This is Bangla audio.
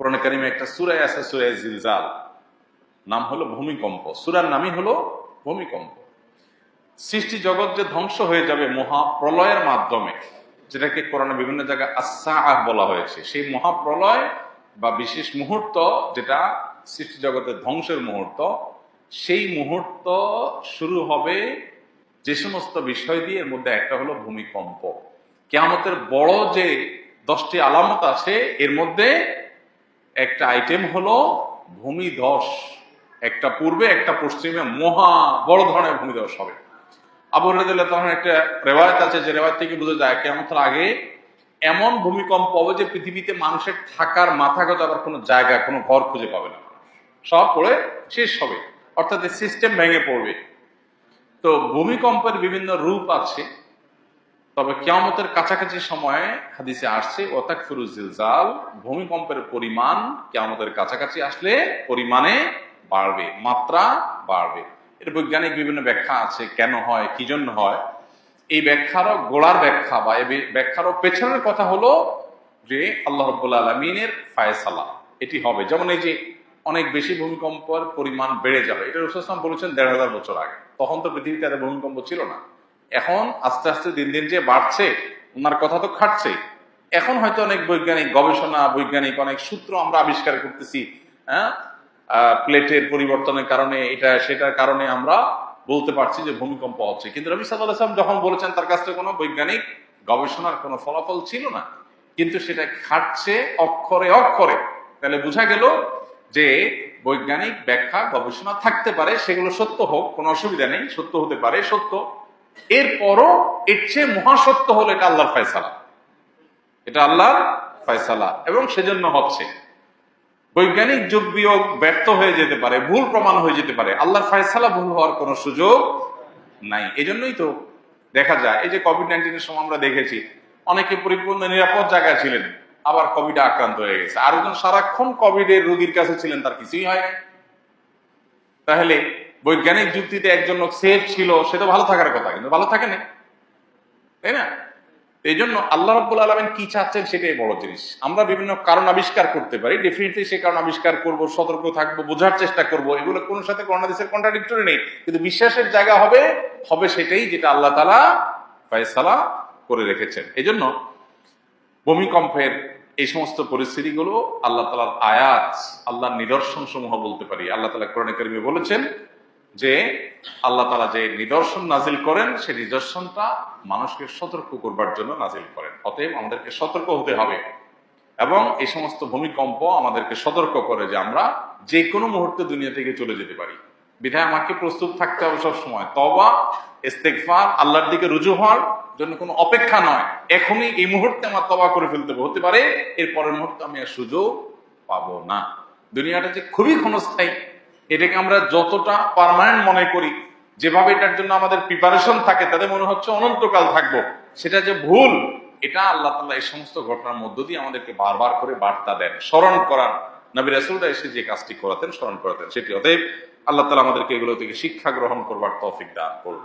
কোরআন কারিমে একটা সুরায় আছে সুরায় জিলজাল। নাম হলো ভূমিকম্প। সুরার নামই হলো ভূমিকম্প। সৃষ্টি জগৎ যে ধ্বংস হয়ে যাবে মহাপ্রলয়ের মাধ্যমে, যেটাকে কোরআনে বিভিন্ন জায়গায় আসাহ বলা হয়েছে, সেই মহাপ্রলয় বা বিশেষ মুহূর্ত যেটা সৃষ্টি জগতের ধ্বংসের মুহূর্ত, সেই মুহূর্ত শুরু হবে যে সমস্ত বিষয় দিয়ে, এর মধ্যে একটা হলো ভূমিকম্প। কেয়ামতের বড় যে দশটি আলামত আছে, এর মধ্যে একটা আইটেম হলো ভূমিধস। একটা পূর্বে, একটা পশ্চিমে মহা বড় ধরনের ভূমিধস হবে। আবু রাদিল্লাহ তখন একটা রেওয়ায়ত আছে, যে রেওয়ায়ত থেকে বোঝা যায় কেমতের আগে এমন ভূমিকম্প হবে যে পৃথিবীতে মানুষের থাকার মাথা গত আবার কোনো জায়গা, কোনো ঘর খুঁজে পাবে না। সব পড়ে শেষ হবে, অর্থাৎ সিস্টেম ভেঙে পড়বে। তো ভূমিকম্পের বিভিন্ন রূপ আছে তবে কিয়ামতের কাছাকাছি সময়ে হাদিসে আসছে ওতাক ফিরুজিলজাল ভূমিকম্পের পরিমাণ কিয়ামতের কাছাকাছি আসলে পরিমাণে বাড়বে, মাত্রা বাড়বে। এর বৈজ্ঞানিক বিভিন্ন ব্যাখ্যা আছে কেন হয়, কি জন্য হয়। এই ব্যাখ্যারও গোড়ার ব্যাখ্যা বা এই ব্যাখ্যারও পেছনের কথা হলো যে আল্লাহ রব্বুল আলমিনের ফায়সালা, এটি হবে। যেমন এই যে অনেক বেশি ভূমিকম্পের পরিমাণ বেড়ে যাবে, এটা রসুলাম বলেছেন দেড় হাজার বছর আগে। তখন তো পৃথিবীতে এত ভূমিকম্প ছিল না। এখন আস্তে আস্তে দিন দিন যে বাড়ছে, ওনার কথা তো খাটছে। এখন হয়তো অনেক বৈজ্ঞানিক গবেষণা, বৈজ্ঞানিক অনেক সূত্র আমরা আবিষ্কার করতেছি হ্যাঁ? প্লেটের পরিবর্তনের কারণে, এটা, সেটার কারণে আমরা বলতে পারছি যে ভূমিকম্প হচ্ছে। কিন্তু রবি সাল্লাম যখন বলেছেন তার কাছে কোনো বৈজ্ঞানিক গবেষণার কোনো ফলাফল ছিল না, কিন্তু সেটা খাটছে অক্ষরে অক্ষরে। তাহলে বোঝা গেল যে বৈজ্ঞানিক ব্যাখ্যা, গবেষণা থাকতে পারে, সেগুলো সত্য হোক, কোনো অসুবিধা নেই, সত্য হতে পারে, সত্য। এরপরও এর চেয়ে মহাসত্য হলো এটা আল্লাহর ফয়সালা। এটা আল্লাহর ফয়সালা এবং সেজন্য হচ্ছে। বৈজ্ঞানিক যুগ বিয়োগ ব্যর্থ হয়ে যেতে পারে, ভুল প্রমাণ হয়ে যেতে পারে, আল্লাহর ফয়সালা ভুল হওয়ার কোনো সুযোগ নাই। এজন্যই তো দেখা যায়, এই যে কোভিড নাইন্টিনের সময় আমরা দেখেছি, অনেকে পরিপূর্ণ নিরাপদ জায়গায় ছিলেন, আবার কোভিডে আক্রান্ত হয়ে গেছে। আর একজন সারাক্ষণ কোভিডের রোগীর কাছে ছিলেন, তার কিছুই হয় নাই তাহলে বৈজ্ঞানিক যুক্তিতে একজন লোক সেফ ছিল, সে তো ভালো থাকার কথা, কিন্তু ভালো থাকে না। তাই না? এই জন্য আল্লাহ রব্বুল আলমেন কি চাচ্ছেন সেটাই বড় জিনিস। আমরা বিভিন্ন কারণ আবিষ্কার করতে পারি ডেফিনেটলি সে কারণ আবিষ্কার করব, সতর্ক থাকব, বোঝার চেষ্টা করব, এগুলো কোনো সাথে কর্ণাদেশের কন্ট্রাডিক্টরি নেই। কিন্তু বিশ্বাসের জায়গা হবে হবে সেটাই যেটা আল্লাহ তালা ফয়সালা করে রেখেছেন। এই জন্য ভূমিকম্পের এই সমস্ত পরিস্থিতিগুলো আল্লাহ তালার আয়াত, আল্লাহর নিদর্শন সমূহ বলতে পারি। আল্লাহ তালা কোরআন কারিমে বলেছেন যে আল্লাহ তালা যে নিদর্শন নাজিল করেন, সেই নিদর্শনটা মানুষকে সতর্ক করবার জন্য নাজিল করেন। অতএব আমাদেরকে সতর্ক হতে হবে এবং এই সমস্ত ভূমিকম্প আমাদেরকে সতর্ক করে যে আমরা যে কোনো মুহূর্তে দুনিয়া থেকে চলে যেতে পারি। বিধায় আমাকে প্রস্তুত থাকতে হবে সবসময়। তবা ইস্তেকফার আল্লাহর দিকে রুজু হওয়ার জন্য কোনো অপেক্ষা নয়। এখনই এই মুহূর্তে আমার তবা করে ফেলতে হতে পারে এর পরের মুহূর্তে আমি আর সুযোগ পাবো না। দুনিয়াটা যে খুবই ক্ষণস্থায়ী। এটাকে আমরা যতটা পারমানেন্ট মনে করি, যেভাবে এটার জন্য আমাদের প্রিপারেশন থাকে, তাতে মনে হচ্ছে অনন্তকাল থাকব, সেটা যে ভুল, এটা আল্লাহ তাল্লাহ এই সমস্ত ঘটনার মধ্য দিয়ে আমাদেরকে বারবার করে বার্তা দেন, স্মরণ করান। নবী রাসুলরা এসে যে কাজটি করাতেন, স্মরণ করাতেন, সেটি। অতএব আল্লাহ তালা আমাদেরকে এগুলো থেকে শিক্ষা গ্রহণ করবার তৌফিক দান করুন।